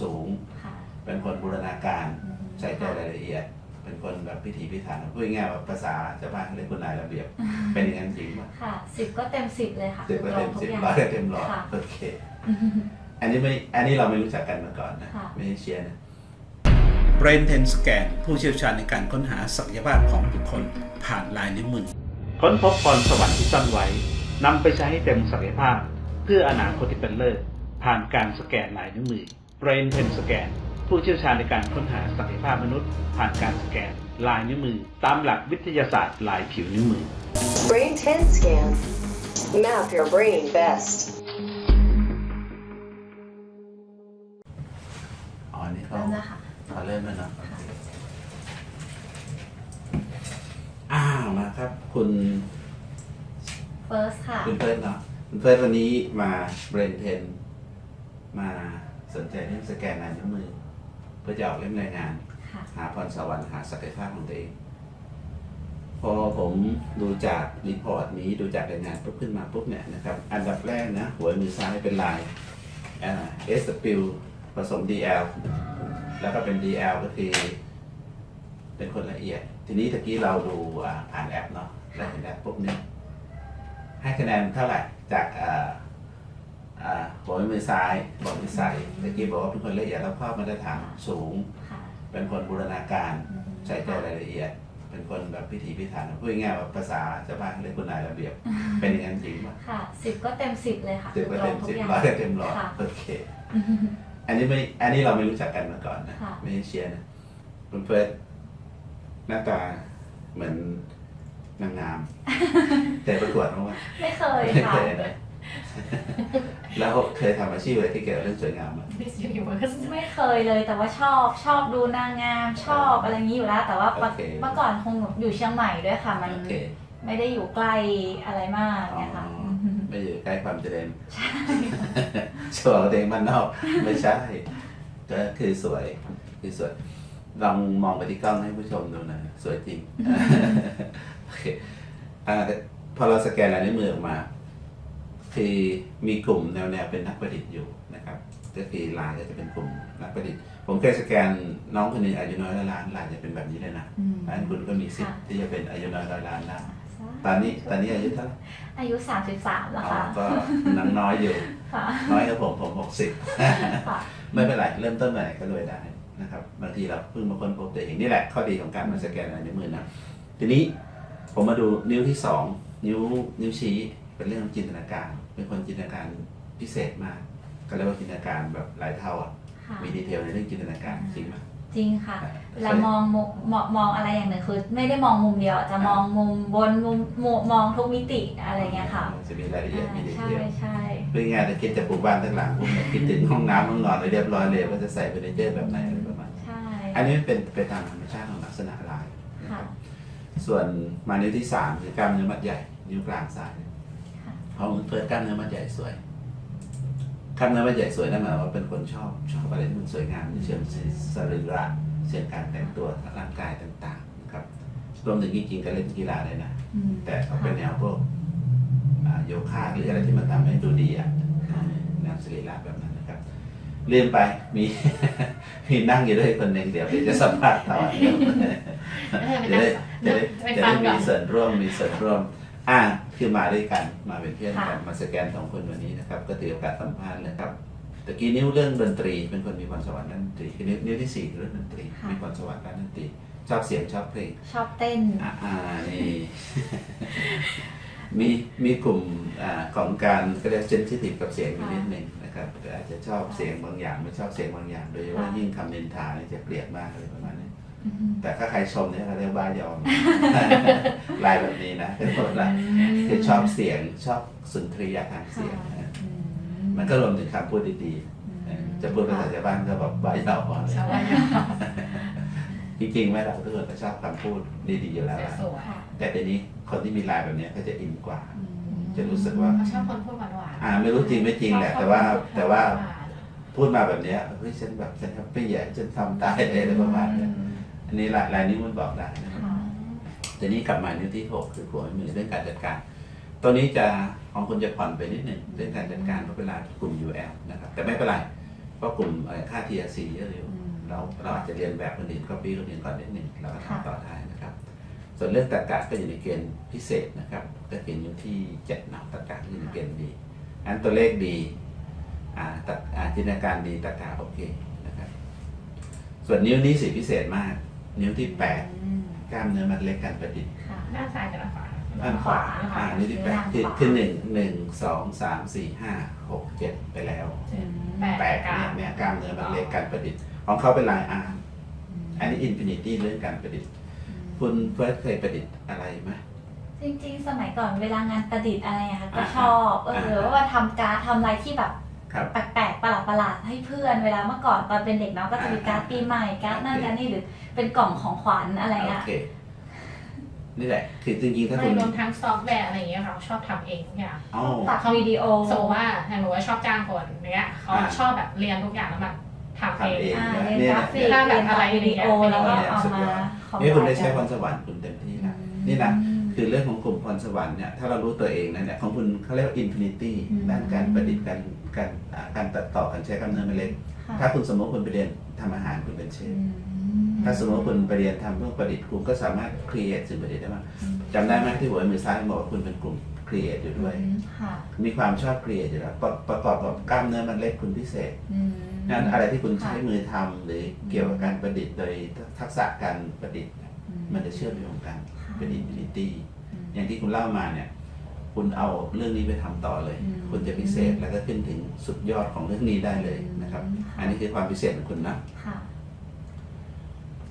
สูง ค่ะเป็นคนบูรณาการอืมใส่ใจรายละเอียด เป็นคนแบบพิถีพิถันพูดง่ายๆว่าภาษาชาวบ้านเขาเรียกคุณนายระเบียบ เป็นอย่างนั้นจริงป่ะค่ะสิบก็เต็มสิบเลยค่ะสิบก็เต็มคือสิบตรงร้อยทุก็กเต็มร้อยค่ะ โอเคอืมอันนี้ไม่ อันนี้เราไม่รู้จักกันมาก่อนนะ ค่ะ ไม่ได้เชียร์นะ Brain t e n Scan ผู้เชี่ยวชาญในการค้นหาศักยภาพของบุคคลผ่านลายนิ้วมือ ค้นพบพรสวรรค์ที่ซ่อนไว้นำไปใช้ให้เต็มศักยภาพ เพื่ออนาคตที่เป็นเลิศผ่านการสแกนลายนิ้วมือ Brain Pen Scan ผู้เชี่ยวชาญในการค้นหาศักยภาพมนุษย์ ผ่านการสแกน ลายนิ้วมือ ตามหลักวิทยาศาสตร์ลายผิวนิ้วมือ Brain 10 scan. Map your brain best. อ๋ออันนี่เขาเริ่มแล้วค่ะ เขาเริ่มแล้วเนาะโอเคอ้าวมาครับ คุณ first ค่ะ คุณเฟิร์สเนาะคุณเฟิร์สวันนี้มาเบรนเทน มา สนใจเรื่องสแกนลายนิ้วมือ เพื่อจะออกเล่มรายงาน ค่ะ หาพรสวรรค์หาศักยภาพของตัวเอง พอผมดูจากรีพอร์ตนี้ดูจากรายงานปุ๊บขึ้นมาปุ๊บเนี่ยนะครับ อันดับแรกนะหัวมือซ้ายเป็นลายเอสปิลผสม DL แล้วก็เป็น DL ก็คือเป็นคนละเอียด ทีนี้ตะกี้เราดูอ่าผ่านแอปเนาะแล้วเห็นแอปปุ๊บเนี่ยให้คะแนนเท่าไหร่จากอ่าอ่า หัวมือซ้ายบอกมือใส่ตะกี้บอกว่าเป็นคนละเอียดแล้วข้อมาตรฐานสูง ค่ะ เป็นคนบูรณาการอืมใส่ใจรายละเอียด เป็นคนแบบพิถีพิถันพูดง่ายๆว่าภาษาชาวบ้านเขาเรียกคุณนายระเบียบ เป็นอย่างนั้นจริงป่ะค่ะสิบก็เต็มสิบเลยค่ะสิบก็เต็มคือตรงทุสิบกอย่างร้อยก็เต็มร้อยค่ะ โอเคอืมอันนี้ไม่ อันนี้เราไม่รู้จักกันมาก่อนนะ ค่ะ ไม่ได้เชียร์นะคุณเฟิร์สหน้าตาเหมือนนางงาม แต่ประกวดมั้างวะไม่เคยไม่ค่ะ เคยนะ แล้วเคยทำอาชีพอะไรที่เกี่ยวกับเรื่องสวยงามไหม Miss Universe ไม่เคยเลยแต่ว่าชอบชอบดูนางงามชอบอะไรอย่างนี้อยู่แล้ว แต่ว่าโอเค เมื่อก่อนคงอยู่เชียงใหม่ด้วยค่ะ มันโอเคไม่ได้อยู่ใกล้อะไรมากเนี่ยค่ะอ๋อมไม่อยู่ใกล้ความเจริญชัวร์ตัวเองมันนอก ไม่ใช่ ก็คือสวย คือสวย ลองมองไปที่กล้องให้ผู้ชมดูหน่อยสวยจริง โอเคอ่าแต่พอเราสแกนลายนิ้วมือออกมา คือมีกลุ่มแนวๆเป็นนักประดิษฐ์อยู่นะครับก็คือลายก็จะเป็นกลุ่มนักประดิษฐ์ ผมเคยสแกนน้องคนหนึงอายุน้อยร้อยล้านลายจะเป็นแบบนี้เลยนะอืมอันคุณก็มีสิทธิ์ค่ะที่จะเป็นอายุน้อยร้อยล้านได้ตอนนี้ตอนนี้อายุเท่าไหร่อายุ 33แล้วอ๋อค่ะก็นังน้อยอยู่ค่ะน้อยกับผมผมหกสิบค่ะไม่เป็นไรเริ่มต้นใหม่ก็รวยได้นะครับบางทีเราเพิ่งมาค้นพบตัวเองนี่แหละข้อดีของการมาสแกนลายนิ้วมือนะทีนี้ผมมาดูนิ้วที่สองนิ้วนิ้วชี้เป็นเรื่องจินตนาการ เป็นคนจินตนาการพิเศษมากก็เรียกว่าจินตนาการแบบหลายเท่าอะค่ะ มีดีเทลในเรื่องจินตนาการจริงไหมจริงค่ะอ่าเวลามองมุมมองมองอะไรอย่างหนึ่งคือ ไม่ได้มองมุมเดียวจะมองมุมบนมุมมุมมองทุกมิติอะไรเงี้ยค่ะจะมีรายละเอียดมีดีใช่เทลใช่พูดง่ายๆแต่คิดจะปลูกบ้านทั้งหลังพวกเนี่ยคิดถึงห้องน้ำห้องนอนเลยเรียบร้อยเลยว่าจะใส่เฟอร์นิเจอร์แบบไหนอะไรประมาณนี้ใช่อันนี้เป็นไปตามธรรมชาติของลักษณะลายนะคค่ะรับส่วนมานิ้วที่สามคือกล้ามเนื้อมัดใหญ่นิ้วกลางซ้ายค่ะเพราะมันเฟิร์สกล้ามเนื้อมัดใหญ่สวยกล้ามเนื้อมัดใหญ่สวยนั่นหมายความว่าเป็นคนชอบชอบอะไรที่มันสวยงามในเชิงสรีระเชิงการแต่งตัวร่างกายต่างๆนะครับรวมถึงจริงๆก็เล่นกีฬาเลยนะ อืมแต่เขาเป็นแนวพวกอ่าโยคะหรืออะไรที่มันทำให้ดูดีอะค่ะแนวสรีระแบบนั้นนะครับเลื่อนไปมี มีนั่งอยู่ด้วยคนหนึ่งเดี๋ยวจะสัมภาษณ์ต่อเดี๋ยวจะได้จะได้ไปจะฟัได้งก่มีอนส่วนร่วมมีส่วนร่วม อ่า คือมาด้วยกันมาเป็นเพื่อนกันค่ะมาสแกนสองคนวันนี้นะครับ ก็ถือโอกาสสัมภาษณ์เลยครับตะกี้นิ้วเรื่องดนตรีเป็นคนมีพรสวรรค์ด้านดนตรีคือนิ้วนิ้วที่สี่คือเรื่องดนตรีมีพรสวรรค์ด้านดนตรีชอบเสียงชอบเพลงชอบเต้น อ่าอ่านี่ มีมีกลุ่มอ่าของการก็เรียกเซนซิทีฟกับเสียงอยู่นิดหนึ่งนะครับแต่อาจจะชอบเสียงบางอย่างไม่ชอบเสียงบางอย่าง โดยเฉพาะค่ะ ยิ่งคำนินทาเนี่ยจะเกลียดมากเลยประมาณนี้อืม แต่ถ้าใครชมเนี่ยเขาเรียกบ้ายอม ลายแบบนี้นะเป็นคนละคือชอบเสียงชอบสุนทรียทางเสียงนะอืมันก็รวมถึงคำพูดดีๆเออจะพูดภาษาชาวบ้านก็แบบบ้ายอมเลยชาวบ้านจริงๆแม่เราทุกคนก็ชอบคำพูดดีๆอยู่แล้วล่ะสวยค่ะแต่ทีนี้คนที่มีลายแบบเนี้ยก็จะอินกว่าอืมจะรู้สึกว่าเขาชอบคนพูดหวานหวานอ่าไม่รู้จริงไม่จริงแหละ แต่ว่าแต่ว่าพูดมาแบบเนี้ยเฮ้ยฉันแบบฉันแฮปปี้อะฉันทำได้เลยอะไรประมาณเนี้ย อันนี้ลายลายนี้มันบอกได้นะครับค่ะทีนี้กลับมานิ้วที่หกคือหัวมือเรื่องการจัดการตัวนี้จะของคุณจะผ่อนไปนิดหนึ่งเรื่องการจัดการเพราะเป็นลายกลุ่ม UL นะครับ แต่ไม่เป็นไรพราะกลุ่มเอ่อค่า TRC เยอะอยู่อืมเราเราอาจจะเรียนแบบคนอื่นก็ปีคนอื่นก่อนนิดหนึ่งเราก็ค่ะทำต่อได้นะครับ ส่วนเรื่องตรรกะก็อยู่ในเกณฑ์พิเศษนะครับก็เกณฑ์อยู่ที่เจ็ดหนักตรรกะอยู่ในเกณฑ์ดีอันตัวเลขดีอ่าตัดอ่าจินตนาการดีตรรกะโอเคนะครับ ส่วนนิ้วนี้สิพิเศษมาก นิ้วที่แปดอืมกล้ามเนื้อมัดเล็กการประดิษฐ์ค่ะหน้าซ้ายกับหน้าขวาด้านขวาขวาอ่านิ้วที่แปดด้านขวาคือคือหนึ่งหนึ่งสองสามสี่ห้าหกเจ็ดไปแล้วอืมแปดเนี่ยเนี่ยกล้ามเนื้อมัดเล็กการประดิษฐ์ ของเขาเป็นลายอาร์มอันนี้อินฟินิตี้เรื่องการประดิษฐ์ คุณเฟิร์สเคยประดิษฐ์อะไรไหมจริงๆ สมัยก่อนเวลางานประดิษฐ์อะไรอะค่ะก็อ่าชอบ เอออ่าหรือว่าทำการดทำอะไรที่แบบครับแปลกๆประหลาดๆให้เพื่อนเวลาเมื่อก่อนตอนเป็นเด็กเนาะก็จะมีการ์ดปีใหม่การ์ดนั่นโอเคการ์ดนี่หรือเป็นกล่องของขวัญอะไรโอเงี้ยเคนี่แหละคือจริงๆถ้าไม่คุณรวมทั้งซอฟต์แวร์อะไรอย่างเงี้ยเราชอบทำเองทุกอย่างเอ้าตัดวิดีโอ สมมติว่าอย่างหนูว่าชอบจ้างคนเนี้ยเขาอ่า ชอบแบบเรียนทุกอย่างแล้วแบบทำเอทำเองงอ่านะเรียนเนี่ยกราฟิกถ้าแบบเรียนอะไรวิดีโออย่างเงี้ยแล้วก็เอาสุดมายอดคอมนี่คุณได้ไบใช้พรสวรรค์คุณเต็มที่แล้วนี่นะ คือเรื่องของกลุ่มพรสวรรค์เนี่ยถ้าเรารู้ตัวเองนะเนี่ยของคุณเขาเรียกว่าอินฟินิตี้อืมด้านการประดิษฐ์การการอ่าการตัดต่อการใช้กล้ามเนื้อเมล็ดค่ะถ้าคุณสมมติคุณไปเรียนทำอาหารคุณเป็นเชอืฟมถ้าสมมติว่าคุณไปเรียนทำเรื่องประดิษฐ์คุณก็สามารถครีเอทสิ่งประดิษฐ์ได้มากจำได้ไหมที่หัวมือซ้ายบอกว่าคุณเป็นกลุ่มครีเอทอยู่ด้วยอืมค่ะมีความชอบครีเอทอยู่แล้วประประกอบกับกล้ามเนื้อมันเล็กคุณพิเศษอืมงั้นอะไรที่คุณค่ะใช้มือทำหรือเกี่ยวกับการประดิษฐ์โดยทักษะการประดิษฐ์อืมันจะเชื่อมโยงกันค่ะ เป็นอินฟินิตี้อืมอย่างที่คุณเล่ามาเนี่ย คุณเอาเรื่องนี้ไปทำต่อเลยอืมคุณจะพิเศษแล้วก็ขึ้นถึงสุดยอดของเรื่องนี้ได้เลยนะครับอืมค่ะอันนี้คือความพิเศษของคุณนะค่ะ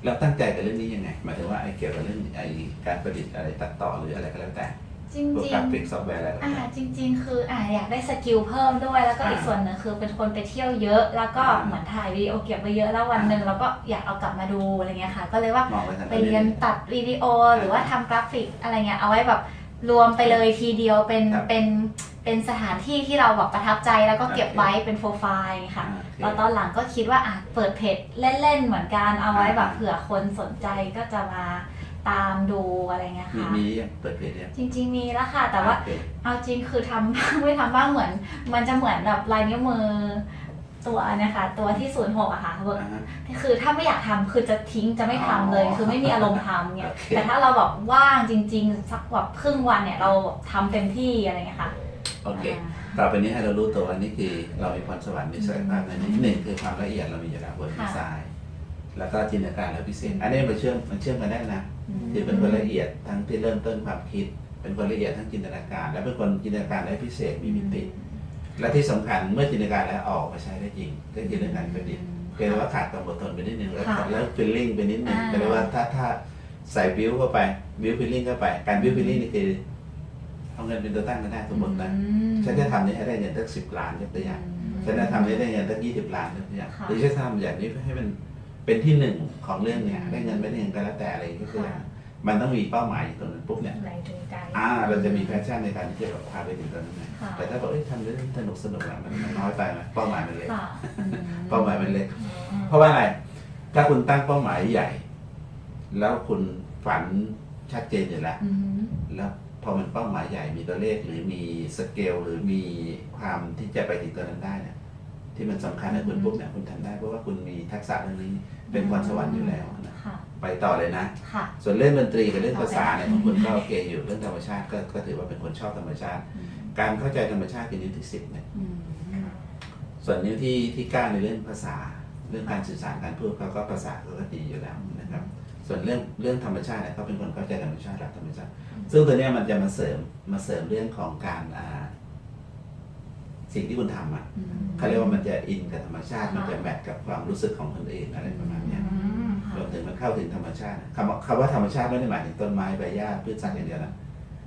เราตั้งใจกับเรื่องนี้ยังไงหมายถึงว่าไอ้เกี่ยวกับเรื่องไอ้การประดิษฐ์อะไรตัดต่อหรืออะไรก็แล้วแต่ จริงพวกจริกรางฟิกซอฟต์แวร์อะไรก็แล้วอ่าแต่จริง ๆ คืออ่าอยากได้สกิลเพิ่มด้วย แล้วก็อ่าอีกส่วนหนึ่งคือเป็นคนไปเที่ยวเยอะ แล้วก็อ่าเหมือนถ่ายวิดีโอเก็บไว้เยอะแล้ววันหนึ่งเราก็อยากเอากลับมาดูอะไรเงี้ยค่ะ ก็เลยว่า มองไปทางไปเรียนตัดวิดีโอหรือว่าทำกราฟิกอะไรเงี้ยเอาไว้แบบรวมไปเลยทีเดียวเป็นครับเป็นเป็นสถานที่ที่เราแบบประทับใจแล้วก็เก็บโอเคไว้เป็นโปรไฟล์ค่ะอ่าโอเคแล้วตอนหลังก็คิดว่าอะเปิดเพจเล่นๆเหมือนกันเอาไว้แบบอ่า เผื่อคนสนใจก็จะมา ตามดูอะไรเงี้ยมีค่ะ มียังเปิดเพจยังจริง ๆ มีแล้วค่ะ แต่ว่า โอเคเอาจริงคือทำบ้างไม่ทำบ้างเหมือน มันจะเหมือนแบบลายนิ้วมือตัวเนะคะ ตัวที่ศูนย์หกอะค่ะเวิร์กอ่าฮะ คือถ้าไม่อยากทำคือจะทิ้งจะไม่ทำเลย อ๋อคือไม่มีอารมณ์ทำเนี่ยโอเค แต่ถ้าเราแบบว่างจริง ๆ สักแบบครึ่งวันเนี่ยเราแบบทำเต็มที่อะไรเงี้ยค่ะโอเคาต่อไปนี้ให้เรารู้ตัวว่านี่คือเรามีพรสวรรค์มีศักยภาพในนี้หนึ่งคือความละเอียดเรามีอยู่แล้วบนดีไซน์ แล้วก็จินตนาการเราพิเศษ อันนี้มันเชื่อมมันเชื่อมกันได้นะคือเป็นคนละเอียดทั้งที่เริ่มต้นความคิด เป็นคนละเอียดทั้งจินตนาการ และเป็นคนจินตนาการได้พิเศษมีมิติ และที่สำคัญเมื่อจินตนาการแล้วเอาออกมาใช้ได้จริงก็คือเรื่องการประดิษฐ์เกิดว่าขาดความอดทนไปนิดนึงแล้วค่ะแล้วฟิลลิ่งไปนิดนึงอ่าก็เลยว่าถ้าถ้าใส่บิวเข้าไปบิวฟิลลิ่งเข้าไป การบิวฟิลลิ่งนี่คือเอาเงินเป็นตัวตั้งก็ได้สมมตินะอืมฉันจะทำนี้ให้ได้เงินสักสิบล้านยกตัวอย่างฉันจะทำนี้ได้เงินสักยี่สิบล้านยกตัวอย่างค่ะหรือฉันทำอย่างนี้ให้มัน เป็นที่หนึ่งของเรื่องเนี้ยได้เงินไม่ได้เงินก็แล้วแต่อะไรก็คือค่ะมันต้องมีเป้าหมายอยู่ตรงนั้นปุ๊บเนี่ยแรงจูงใจอ่าเราจะมีแพชชั่นในการที่จะแบบพาไปถึงตรงนั้นนะค่ะแต่ถ้าบอกเอ้ยทำเรื่องสนุกสนุกอะมันมันน้อยไปไหมเป้าหมายมันเล็กค่ะอืมเป้าหมายมันเล็ก อืมเพราะว่าอะไร ถ้าคุณตั้งเป้าหมายใหญ่ แล้วคุณฝันชัดเจนอยู่แล้ว อืมแล้วพอมันเป้าหมายใหญ่มีตัวเลขหรือมีสเกลหรือมีความที่จะไปถึงตัวนั้นได้เนี่ย ที่มันสำคัญกับคุณปุ๊บเนี่ยคุณทำได้เพราะว่าคุณมีทักษะเรื่องนี้เป็นพรสวรรค์อยู่แล้วนะค่ะไปต่อเลยนะค่ะส่วนเรื่องดนตรีกับเรื่องภาษาเนี่ยต่ขอองไปคุณก็โอเคอยู่เรื่องธรรมชาติก็ก็ถือว่าเป็นคนชอบธรรมชาติ การเข้าใจธรรมชาติคือนิ้วที่สิบเนี่ยอืมส่วนนิ้วที่ที่เก้าในเรื่องภาษา เรื่องการสื่อสารการพูดเขาก็ภาษาเขาก็ดีอยู่แล้วนะครับ ส่วนเรื่องเรื่องธรรมชาติเนี่ยเขาเป็นคนเข้าใจธรรมชาติรักธรรมชาติ ซึ่งตัวเนี้ยมันจะมาเสริมมาเสริมเรื่องของการอ่า สิ่งที่คุณทำอะอืมเขาเรียกว่ามันจะอินกับธรรมชาติค่ะมันจะแมทกับความรู้สึกของคนอื่นอะไรประมาณเนี้ยอืมรวมถึงมันเข้าถึงธรรมชาติคำว่าคำว่าธรรมชาติไม่ได้หมายถึงต้นไม้ใบหญ้าพืชสัตว์อย่างเดียวนะ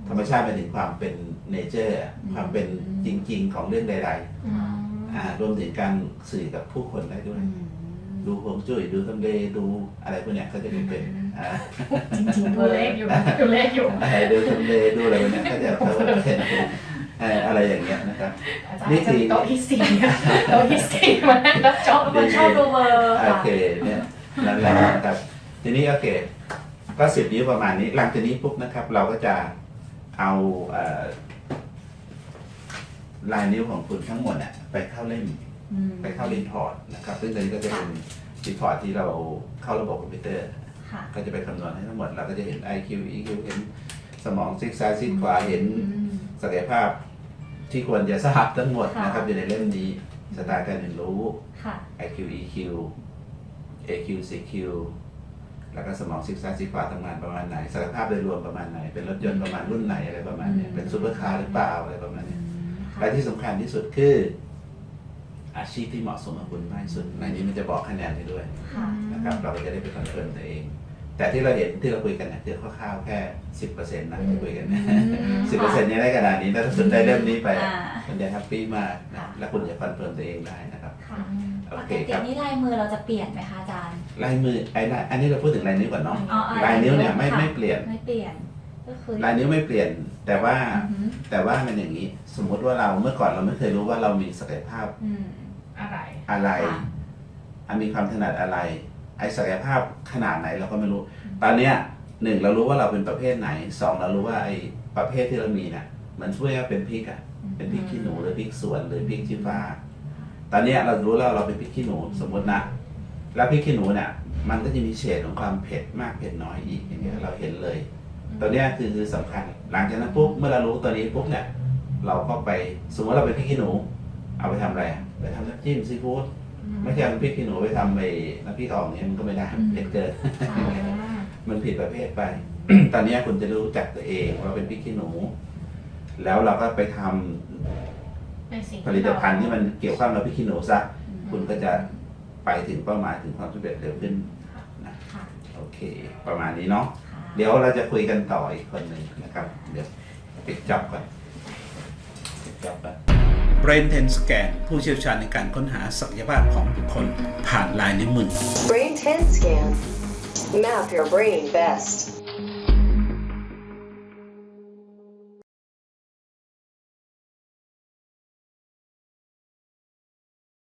ธรรมชาติหมายถึงความเป็นเนเจอร์ ความเป็นจริง ๆ ของเรื่องใดอืมๆอ่ารวมถึงการสื่อกับผู้คนได้ด้วยอืมดูฮวงจุ้ยดูทำเลดูอะไรพวกเนี้ยเขาจะเป็นเป็นอ่าจริงๆดูเลขอยู่ดูเลขอยู่อะไรดูทำเลดูอะไรพวกเนี้ยเขาจะเขาจะเป็น เอ่ออะไรอย่างเงี้ยนะครับ อาจารย์จะมีโต๊ะที่สี่โต๊ะที่สี่มานั่งรับจอบเป็นคนชอบดูเบอร์โอค่ะเคเนี่ยนั่นแหละนะครับ ทีนี้โอเค ก็สิบนิ้วประมาณนี้หลังจากนี้ปุ๊บนะครับ เราก็จะเอาเอ่อลายนิ้วของคุณทั้งหมดอะไปเข้าเล่ม อืมไปเข้ารีพอร์ตนะครับ ซึ่งตอนนี้ก็จะเป็นรีพอร์ตที่เราเข้าระบบคอมพิวเตอร์ ค่ะ ก็จะไปคำนวณให้ทั้งหมด เราก็จะเห็น IQ EQ เห็นสมองซีกซ้ายซีกขวาเห็นอืม ศักยภาพ ที่ควรจะทราบทั้งหมดค่ะนะครับ อยู่ในเล่มนี้สไตล์การเรียนรู้ ค่ะ IQ EQ AQ CQ แล้วก็สมองซีกซ้ายซีกขวาทำงานประมาณไหนศักยภาพโดยรวมประมาณไหน เป็นรถยนต์ประมาณรุ่นไหนอะไรประมาณเนี้ยอืมเป็นซูเปอร์คาร์หรือเปล่าอะไรประมาณเนี้ยค่ะและที่สำคัญที่สุดคือ อาชีพที่เหมาะสมกับคุณมากที่สุดในนี้มันจะบอกคะแนนให้ด้วยค่ะ นะครับ เราก็จะได้ไปคอนเฟิร์มตัวเอง แต่ที่เราเห็นที่เราคุยกันเนี่ยคือคร่าวๆแค่สิบเปอร์เซ็นต์นะที่คุยกันเนี่ยสิบเปอร์เซ็นต์นี้ได้ขนาดนี้ถ้าคุณได้เล่มนี้ไปอ่าคุณจะแฮปปี้มากนะค่ะแล้วคุณจะคอนเฟิร์มตัวเองได้นะครับค่ะโอปเคกติครับนี่ลายมือเราจะเปลี่ยนไหมคะอาจารย์ลายมือไอ้ลายอันนี้เราพูดถึงลายนิ้วก่อนเนาะอ๋ออ๋อลายนิ้วเนี่ยไม่ค่ะไม่เปลี่ยนไม่เปลี่ยนก็คือลายนิ้วไม่เปลี่ยนแต่ว่าอือหือแต่ว่ามันอย่างนี้ สมมุติว่าเราเมื่อก่อนเราไม่เคยรู้ว่าเรามีศักยภาพอืมอะไรอะไรค่ะอันมีความถนัดอะไร ไอ้ศักยภาพขนาดไหนเราก็ไม่รู้ ตอนเนี้ยหนึ่งเรารู้ว่าเราเป็นประเภทไหนสองเรารู้ว่าไอ้ประเภทที่เรามีเนี่ยมันช่วยว่าเป็นพริกอะเป็นพริกขี้หนูหรือพริกสวนหรือพริกชี้ฟ้า ตอนเนี้ยเรารู้แล้วเราเป็นพริกขี้หนูสมมตินะแล้วพริกขี้หนูเนี่ยมันก็จะมีเฉดของความเผ็ดมากเผ็ดน้อยอีกอย่างเงี้ยเราเห็นเลย ตัวเนี้ยคือคือสำคัญ หลังจากนั้นปุ๊บเมื่อเรารู้ตัวนี้ปุ๊บเนี่ยเราก็ไปสมมติเราเป็นพริกขี้หนู เอาไปทำอะไรอะไปทำน้ำจิ้มซีฟู้ด ไม่ใช่เอาพริกขี้หนูไปทำไปน้ำพริกอ่องเนี่ยมันก็ไม่ได้เผ็ดเกิน มันผิดประเภทไป ตอนเนี้ยคุณจะรู้จักตัวเองว่าเป็นพริกขี้หนู แล้วเราก็ไปทำในสิ่งผลิตภัณฑ์ที่มันเกี่ยวข้องกับพริกขี้หนูซะอืมคุณก็จะไปถึงเป้าหมายถึงความสำเร็จเร็วขึ้นนะค่ะโอเค ประมาณนี้เนาะค่ะเดี๋ยวเราจะคุยกันต่ออีกคนหนึ่งนะครับ เดี๋ยวปิดจับก่อนปิดจับก่อน Brain 10 Scan ผู้เชี่ยวชาญในการค้นหาศักยภาพของบุคคลผ่านลายนิ้วมือ Brain 10 scan. Map your brain best.